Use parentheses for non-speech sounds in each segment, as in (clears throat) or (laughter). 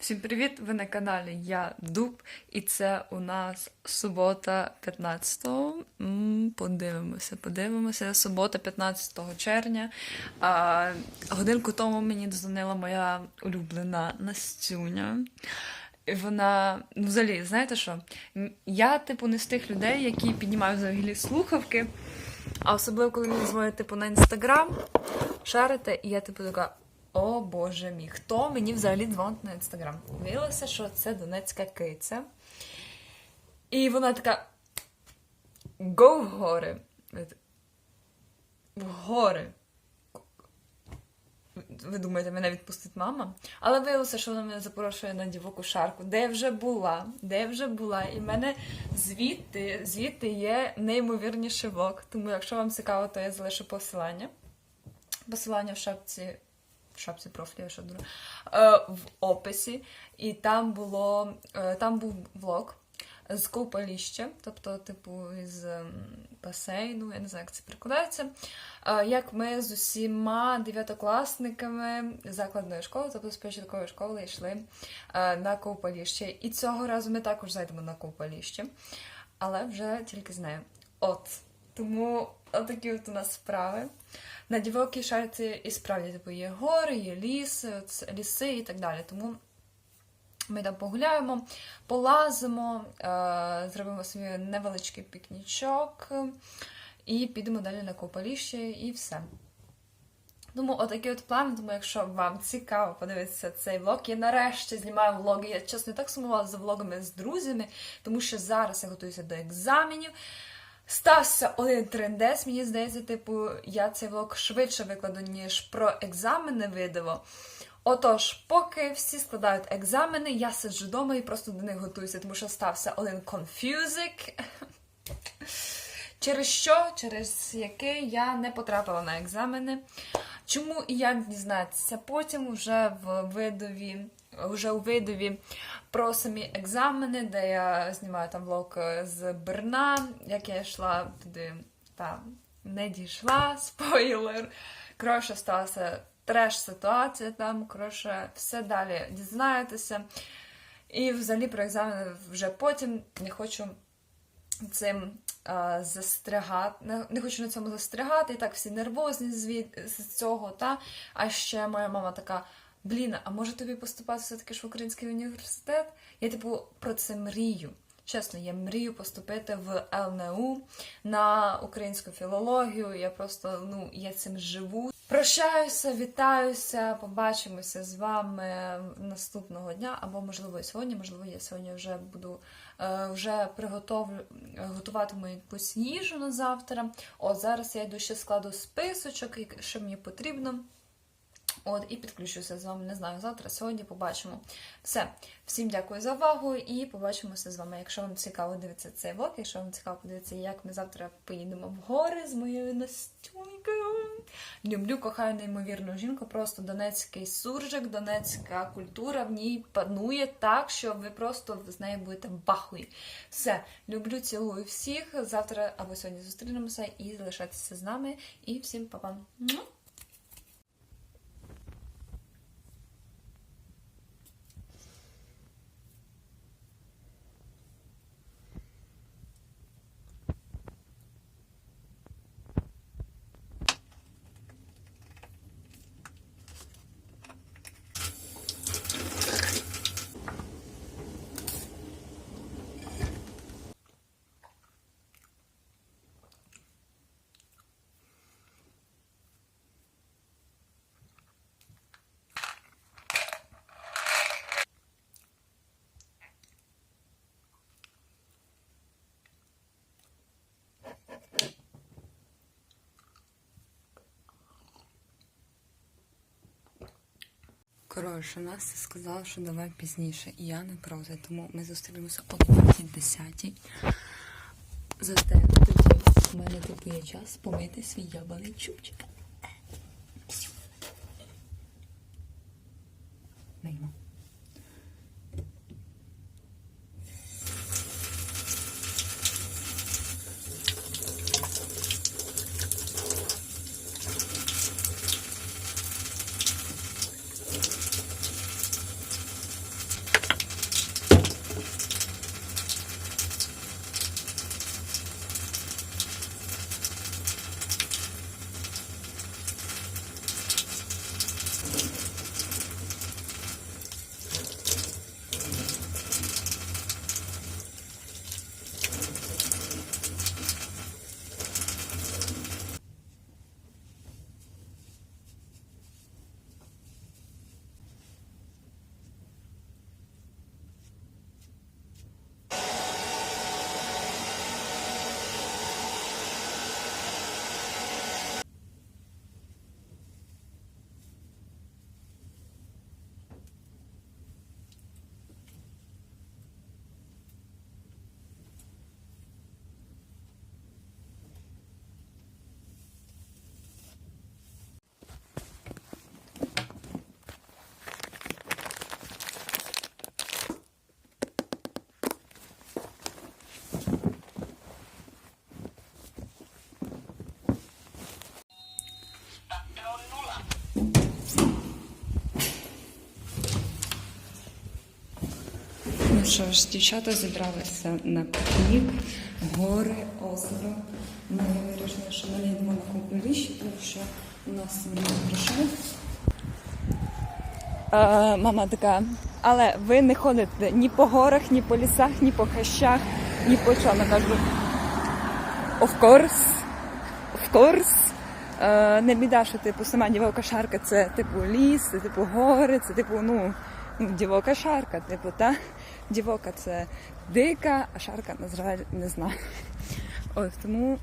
Всім привіт! Ви на каналі Я Дуб, і це у нас субота 15-го. Подивимося, подивимося. Субота 15 червня. А, годинку тому мені дзвонила моя улюблена Настюня. І вона, ну, взагалі, знаєте що? Я, типу, не з тих людей, які піднімають взагалі слухавки. А особливо, коли мені дзвонять, типу, на інстаграм, шарите, і я типу така. О Боже мій, хто мені взагалі дзвонить на інстаграм? Виявилося, що це донецька киця. І вона така. Го в гори. В гори. Ви думаєте, мене відпустить мама? Але виявилося, що вона мене запрошує на дівоку шарку, де вже була, де вже була. І в мене звідти, звідти є неймовірніший влог. Тому, якщо вам цікаво, то я залишу посилання. Посилання в шапці в шапці профілю, я що дура, е, в описі. І там було е, там був влог з Купаліща, тобто, типу, із ем, басейну, я не знаю, як це перекладається. Е, як ми з усіма дев'ятокласниками закладної школи, тобто з початкової школи, йшли на Ковпаліще. І цього разу ми також зайдемо на Ковпаліще, але вже тільки з нею. От. Тому отакі от у нас справи. На дівокій шарці і справді типу, є гори, є ліс, ліси і так далі. Тому ми там погуляємо, полазимо, е, зробимо собі невеличкий пікнічок і підемо далі на Копаліще і все. Тому отакі от плани. Тому, якщо вам цікаво подивитися цей влог, я нарешті знімаю влоги. Я чесно так сумувала за влогами з друзями, тому що зараз я готуюся до екзаменів. Стався один трендець, мені здається, типу, я цей влог швидше викладу, ніж про екзамени видиво. Отож, поки всі складають екзамени, я сиджу вдома і просто до них готуюся, тому що стався один конфюзик. Через що, через який я не потрапила на екзамени. Чому і як дізнатися? Потім вже в видові, вже у видові про самі екзамени, де я знімаю там влог з Берна, як я йшла туди, та не дійшла, (laughs) спойлер. Коротше, сталася треш-ситуація там, коротше, все далі дізнаєтеся. І взагалі про екзамени вже потім не хочу цим а, застрягати, не, не хочу на цьому застрягати, і так всі нервозні звід, з цього, та? А ще моя мама така. Блін, а може тобі поступати все-таки ж в український університет? Я, типу, про це мрію. Чесно, я мрію поступити в ЛНУ на українську філологію. Я просто ну я цим живу. Прощаюся, вітаюся, побачимося з вами наступного дня, або можливо і сьогодні. Можливо, я сьогодні вже буду е, вже приготовлю готуватиму якусь їжу на завтра. От зараз я йду ще складу списочок, що мені потрібно. От, і підключуся з вами. Не знаю, завтра, сьогодні побачимо. Все. Всім дякую за увагу і побачимося з вами. Якщо вам цікаво дивитися цей влог, якщо вам цікаво подивитися, як ми завтра поїдемо в гори з моєю Настюнькою. Люблю, кохаю неймовірну жінку, просто донецький суржик, донецька культура в ній панує так, що ви просто з нею будете в бахуї. Все, люблю, цілую всіх. Завтра або сьогодні зустрінемося і залишайтеся з нами. І всім па-па. Коротше, Настя сказала, що давай пізніше, і я не проти, тому ми зустрінемося о 12.10. Зате тоді в мене типу час помити свій ябаний чубчик. Неймо. Ну що ж, дівчата зібралися на пікнік, гори, озеро. Ми вирішили, що ми не йдемо на купеліще, тому що у нас немає грошей. Мама така, але ви не ходите ні по горах, ні по лісах, ні по хащах, ні по чому. Кажу, of course, of course. Е, не біда, що типу сама дівока шарка це типу ліс, це типу гори, це типу, ну, ну дівока шарка, типу, та дівока це дика, а шарка, на жаль, не знаю. Ось тому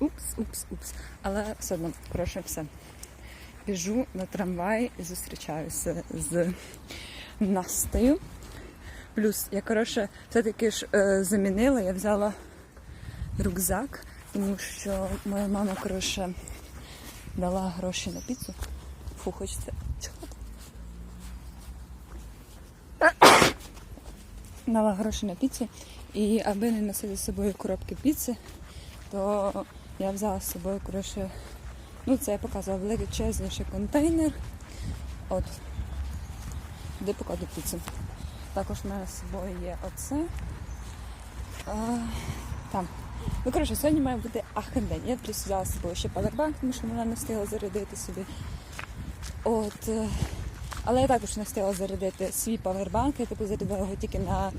упс, упс, упс. Але все одно, коротше, все. Біжу на трамвай і зустрічаюся з Настею. Плюс я, коротше, все-таки ж е, замінила, я взяла рюкзак, тому що моя мама, коротше, дала гроші на піцу. Фу, хочеться Дала гроші на піцу, і аби не носити з собою коробки піци, то я взяла з собою, коротше, ну це я показувала величезніший контейнер. От, де покладу піцу. Також в мене з собою є оце. А, там. Ну, коротше, сьогодні має бути ахендень. Я плюс взяла з собою ще павербанк, тому що вона не встигла зарядити собі. От. Але я також не встигла зарядити свій павербанк. Я типу зарядила його тільки на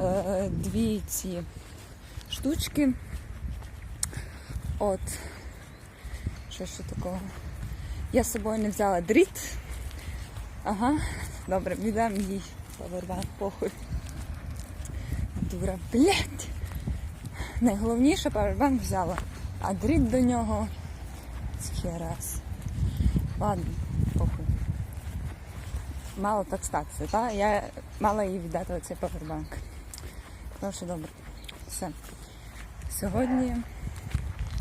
е, дві ці штучки. От. Що ще такого? Я з собою не взяла дріт. Ага, добре, віддам їй павербанк, похуй. Дура, блядь. Найголовніше павербанк взяла, а дріт до нього раз. Ладно. Мало так статися, та? Я мала їй віддати оцей павербанк. Ну що добре. Все. Сьогодні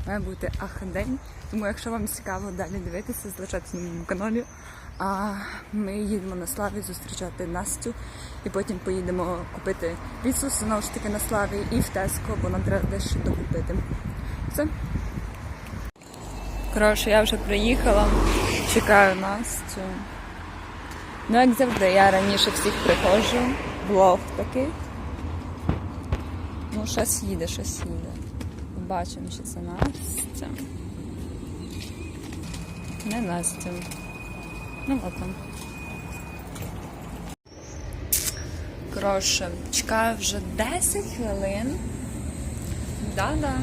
має бути ахдень. Тому якщо вам цікаво далі дивитися, залишайтеся на моєму каналі. А ми їдемо на славі зустрічати Настю і потім поїдемо купити піцу знову ж таки на славі і в Теско, бо нам треба дещо докупити. Все. Коротше, я вже приїхала, чекаю Настю. Ну, як завжди, я раніше всіх приходжу. Влог такий. Ну, щось їде, щось їде. Бачимо, що це Настя. Не Настя. Ну, там. Коротше, чекаю вже 10 хвилин. Да-да.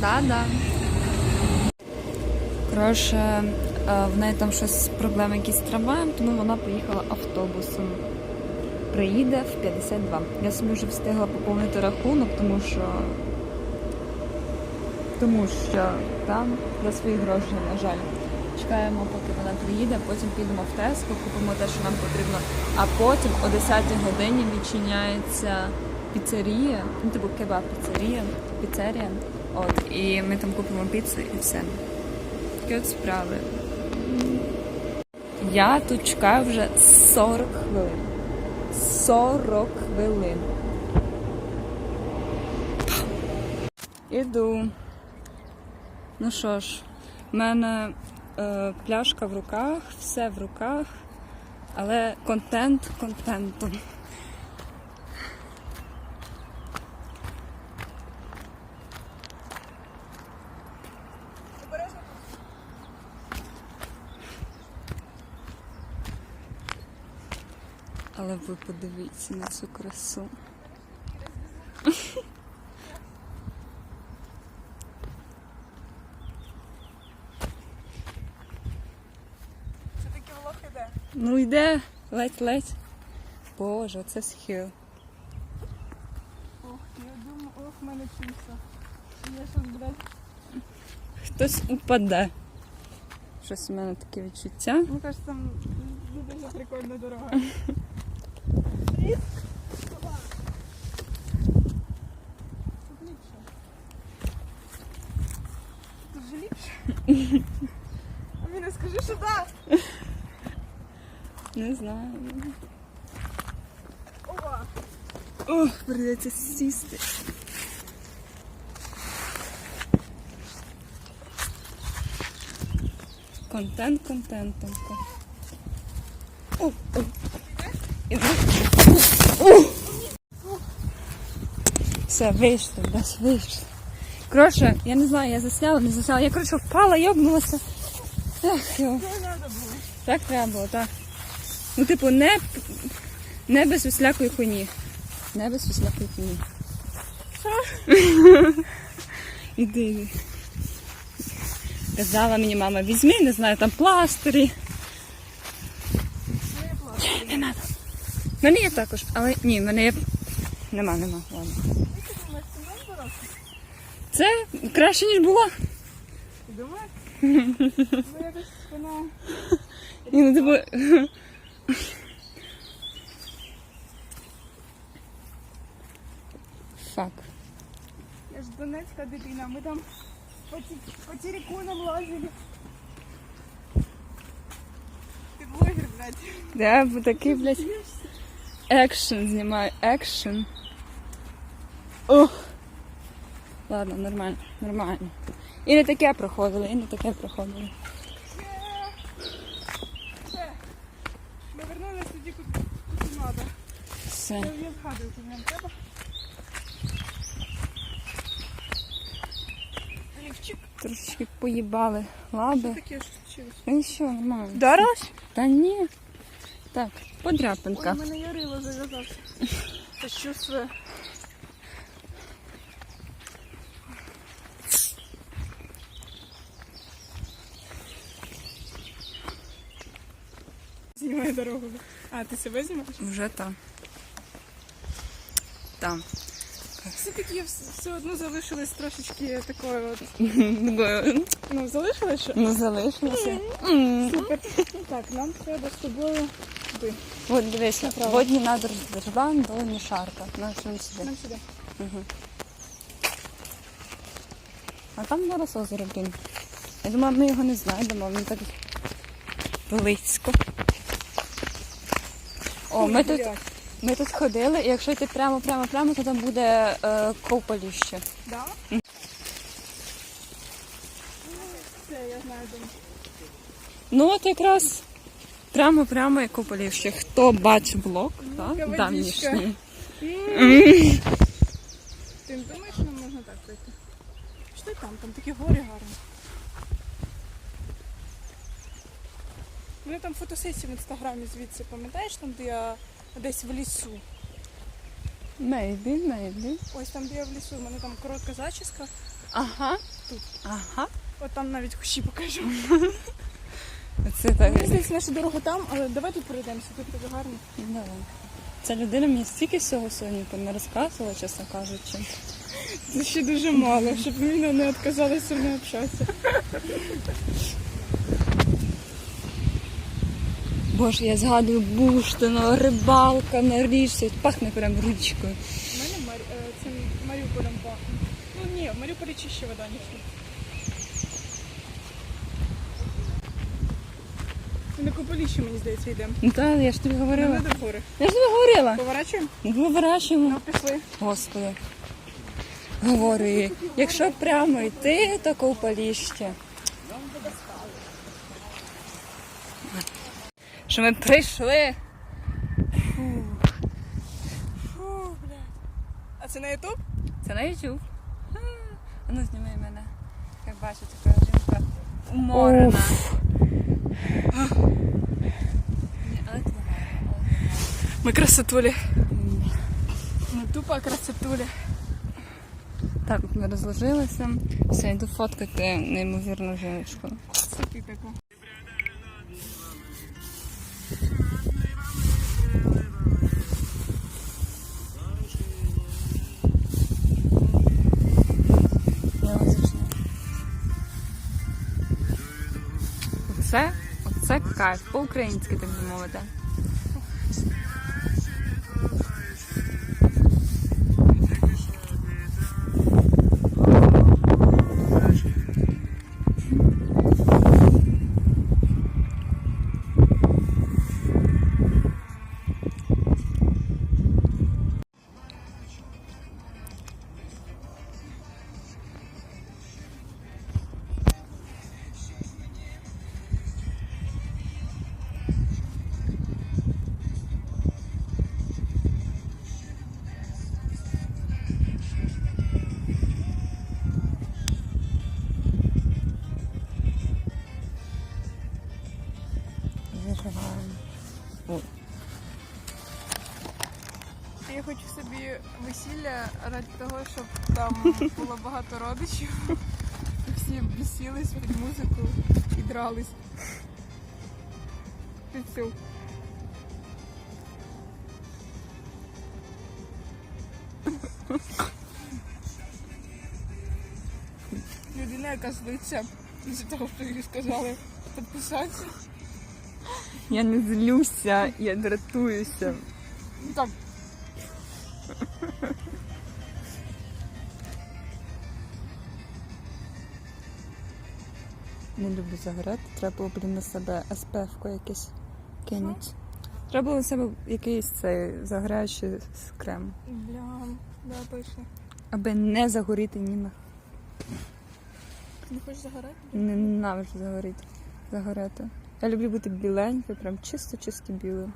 Да-да. Коротше, в неї там щось проблеми якісь з трамваєм, тому вона поїхала автобусом. Приїде в 52. Я собі вже встигла поповнити рахунок, тому що. Тому що там за свої гроші, на жаль. Чекаємо, поки вона приїде, потім підемо в Теско, купимо те, що нам потрібно. А потім о 10-й годині відчиняється піцерія, ну типу кебаб піцерія, піцерія. От, і ми там купимо піцу і все. Такі от справи. Я тут чекаю вже 40 хвилин. 40 хвилин. Іду. Ну що ж, в мене е, пляшка в руках, все в руках, але контент контентом. Але ви подивіться на цю красу. Це таки влог іде. Ну йде, ледь-ледь. Боже, це схил. Ох, я думаю, ох, в мене чимся. Я щас, блядь, Хтось упаде. Щось у мене таке відчуття. мені кажется, там дуже прикольна дорога. (laughs) Тут же ліпше. А мені скажи, що да. Не знаю. Опа. Ох, придеться сісти. Контент контентом. О, о. Іду. О, о. Все, вийшли, десь вийшли. Коротше, я не знаю, я засняла, не засняла. Я, коротше, впала, йобнулася. Ех, йо. Так треба було, так. Ну, типу, не, не без усілякої хуйні. Не без усілякої хуйні. Іди, (laughs) іди. Казала мені мама, візьми, не знаю, там пластирі. Не треба. В мене є також, але ні, в мене є. Нема, нема. Ладно. Це краще, ніж було. Думаєш? Ну якось вона. Ні, ну типу. Фак. Я ж Донецька дитина, ми там по, ті- по териконам лазили. Ти блогер, блядь. Да, бо такий, блядь, екшен знімаю, екшен. Ох. Ладно, нормально, нормально. І не таке проходило, і не таке проходило. Все. Ми вернулися тоді, куди треба. Все. Я, я куди нам треба. Трошечки поїбали лаби. Таке. Ну що, нормально. Вдарилась? Та ні. Так, подряпинка. Ой, у мене Ярило зав'язався. Це чувствує. Дорогу. А, ти себе знімаєш? Вже там. Там. Все-таки вс- все одно залишилось трошечки такої от. Ну, залишилось що? Ну, залишилося. Супер. Так, нам треба з тобою туди. От дивись, Направо. водні надр держбан до Мішарка. На чому сюди. Нам сюди. А там зараз озеро, блін. Я думаю, ми його не знайдемо, він так близько. О, ми тут, ми тут ходили, і якщо йти прямо, прямо, прямо, то там буде е, ковпаліще. Да? Все, я знаю. Ну от якраз прямо, прямо і ковпаліще. Хто бачив блог, так? Давнішній. Ти думаєш, нам можна так пройти? Що там? Там такі гори гарні. Мене там фотосесія в інстаграмі звідси, пам'ятаєш, там, де я десь в лісу. Maybe, maybe. Ось там, де я в лісу, у мене там коротка зачіска. Ага. Тут. Ага. От там навіть кущі покажу. (laughs) Це так. Мені здається, наша дорога там, але давай тут пройдемося, тут дуже гарно. Давай. Ця людина мені стільки всього сьогодні не розказувала, чесно кажучи. Це ще дуже мало, щоб Міна не відказалася не общатися. (laughs) Боже, я згадую буштино, рибалка на річці. Пахне прям річкою. У мене Марі... е, це Маріуполем пахне. Ну ні, в Маріуполі чище вода, ніж тут. Ми на Куполіще, мені здається, йдемо. Ну так, я ж тобі говорила. треба в гори. Я ж тобі говорила. Поворачуємо? Виворачуємо. Ну, пішли. Господи. Говори. Якщо прямо йти, то ковпаліще. Що ми прийшли? Фу, бля. А це на Ютуб? Це на YouTube. А, Ну, зніми мене. Як бачите, така жінка уморена. Ми красотулі. Ми тупо красотулі. Так, от ми розложилися. Все, йду фоткати неймовірну жіночку. Кайф, по-українськи, так би мовити. Ради того, щоб там було багато родичів. І всі бісілись під музику і дрались. Під цю. Людина, яка злиться з того, що їй сказали підписатися. Я не злюся, я дратуюся. Ну так, Не люблю загорати. Треба було блін, на себе СПФ-ку якесь кинути. Треба було на себе якийсь цей загораючий крем. бля, да, точно. Аби не загоріти ні не хочеш загорати? ненавиджу загоріти. Загорати. Я люблю бути біленькою, прям чисто-чисто білою.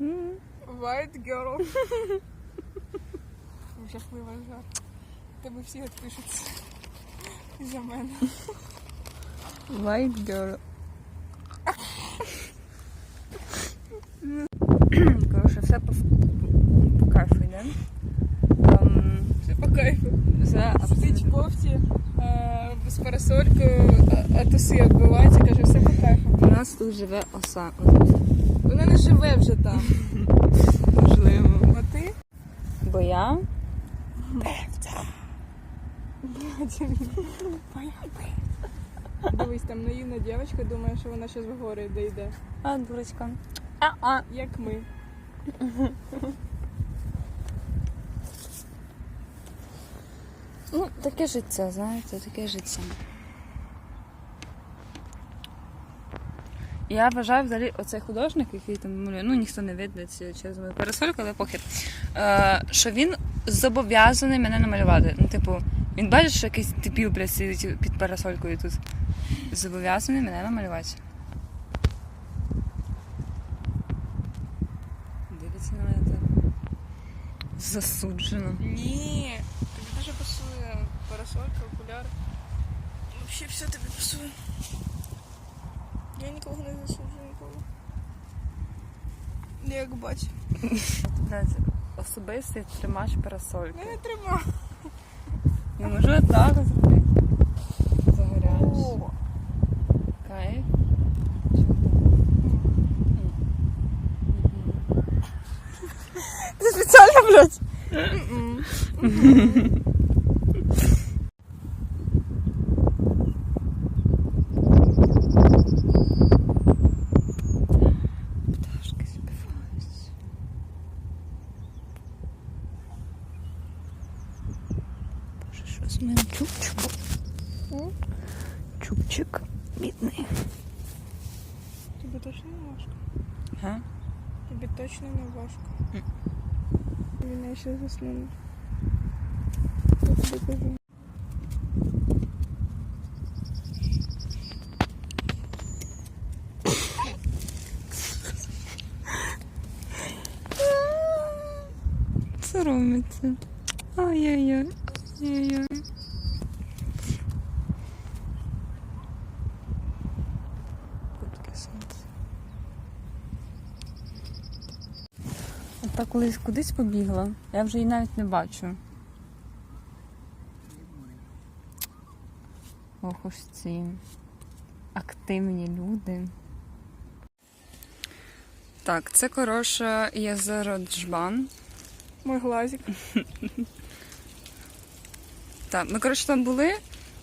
М. White girl. (laughs) Жахлива жарт. Тебе всі відпишуться. За мене. White girl. Коротше, все по, по кайфу йде. Ем, Все по кайфу. Все Сидить в кофті е, з парасолькою, а- а туси відбиваються, каже, все по кайфу. У нас тут живе оса. Вона не живе вже там. (laughs) Можливо. А ти? Бо я Дивись, там наївна дівчинка думає, що вона зараз в гори дійде. А, дурочка. А-а. Як ми. Ну, таке життя, знаєте, таке життя. Я вважаю взагалі оцей художник, який там малює, ну ніхто не видно через мою парасольку, але похід. Е, що він зобов'язаний мене намалювати. Ну, типу, він бачить, що якийсь дебіл, блядь, сидить під парасолькою тут. Зобов'язаний мене намалювати. Дивиться на мене так. Засуджено. Ні, тобі дуже пасує парасолька, окуляр. Взагалі все тобі пасує. Я нікого не засуджую нікого. Не як бачу. (laughs) Блядь, особистий тримач парасольки. Я не тримаю. Я можу так закрити. Загоряєш. Кайф. Ти спеціально, блядь? (laughs) Пташки співають. Боже, що з мене чубчик? М? Чубчик бідний. Тобі точно не важко? Га? Тобі точно не важко. Він ще заснула. Я тобі кажу. Соромиться. Ай-яй-яй. Ай-яй-яй. Та колись кудись побігла. Я вже її навіть не бачу. Ох уж ці активні люди. Так, це хороше єзеро Джбан. Мой глазик. Так, ми коротше там були,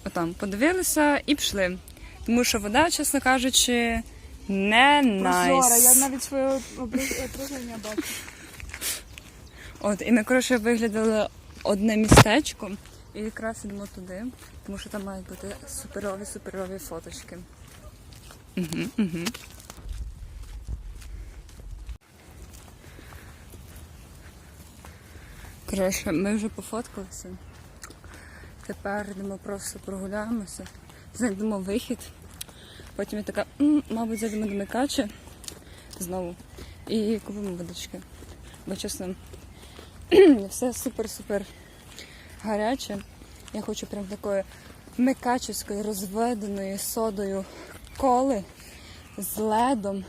отам подивилися і пішли. Тому що вода, чесно кажучи, не Прозора, я навіть своє образ- отраження бачу. От, і ми, коротше, виглядали одне містечко і якраз йдемо туди, тому що там мають бути суперові, суперові фоточки. Угу, угу. Коротше, ми вже пофоткалися. Тепер йдемо просто прогуляємося, знайдемо вихід. Потім я така, «М, мабуть, зайдемо до Микача знову і купимо водички. Бо чесно, (clears throat) все супер-супер гаряче. Я хочу прям такої микачівської розведеної содою коли з ледом.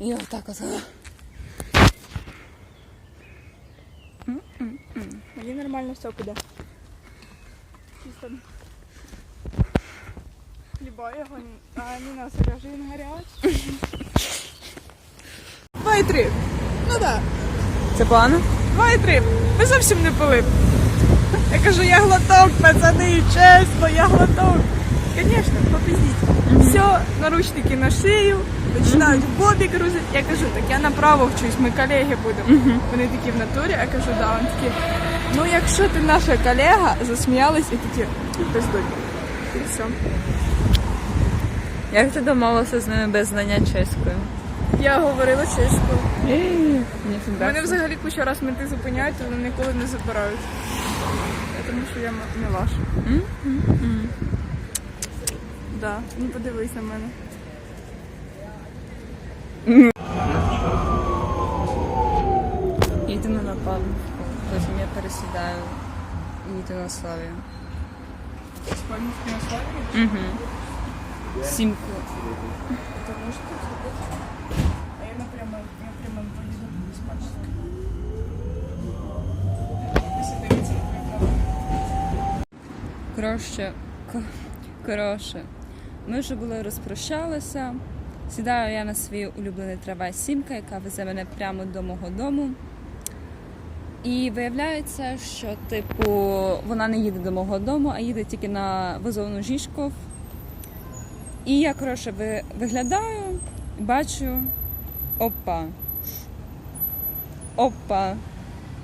І отак от. Мені нормально все піде. Чисто. Хліба його, а Ніна Сережа він гарячий. Два і три. Ну так. Це погано? Два і три. Ви зовсім не пили. Я кажу, я глоток, пацани, чесно, я глоток. Звісно, попіздіть. Все, наручники на шию, починають в бобі грузити. Я кажу, так я направо вчусь, ми колеги будемо. Вони такі в натурі, я кажу, да, вони такі. Ну, якщо ти наша колега, засміялись і такі, пиздуй. І все. Як ти домовилася з ними без знання чеської? Я говорила чеською. Мене взагалі куча раз менти зупиняють, але ніколи не забирають. Тому що я не ваша. Да, не подивись на мене. Їдемо на пам'ятку, потім я пересідаю і їду на Славію. Спальники на славі? Угу. Сімку. Це можете зробити? А я напрямо, Ко- коротше, ми вже були розпрощалися. Сідаю я на свій улюблений трава сімка, яка везе мене прямо до мого дому. І виявляється, що, типу, вона не їде до мого дому, а їде тільки на вазовну Жішков. І я, коротше, ви- виглядаю, бачу, опа. Опа.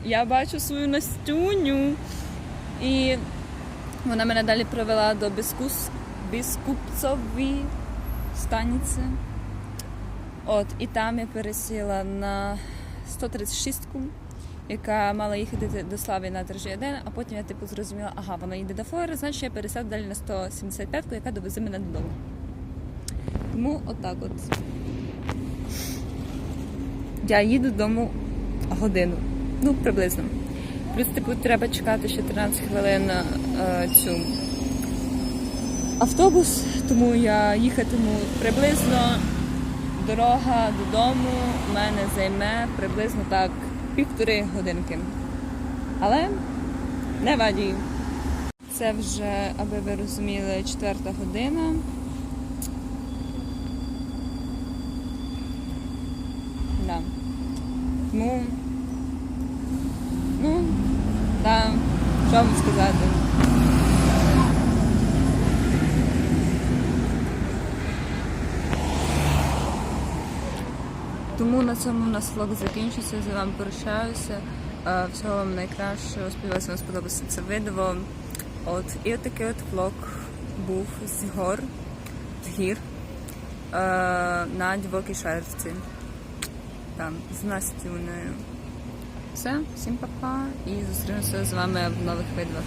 Я бачу свою Настюню. І вона мене далі привела до Біскус... Біскупцової станиці. От, і там я пересіла на 136-ку, яка мала їхати до Слави на держі 1, а потім я типу зрозуміла, ага, вона їде до Флори, значить я пересяду далі на 175-ку, яка довезе мене додому. Тому отак от. Я їду додому годину. Ну, приблизно. Плюс, типу, треба чекати ще 13 хвилин е, цю автобус, тому я їхатиму приблизно дорога додому у мене займе приблизно так півтори годинки. Але не ваді. Це вже, аби ви розуміли, четверта година. Да. Тому так, що вам сказати? Тому на цьому у нас влог закінчується. З вами прощаюся. Е, Всього вам найкращого. Сподіваюся, вам сподобалося це відео. От, і от такий от влог був з гор, з гір е, на Дівокій шерсті. Там, з Настюнею. Все, всім па-па і зустрінемося з вами в нових відео.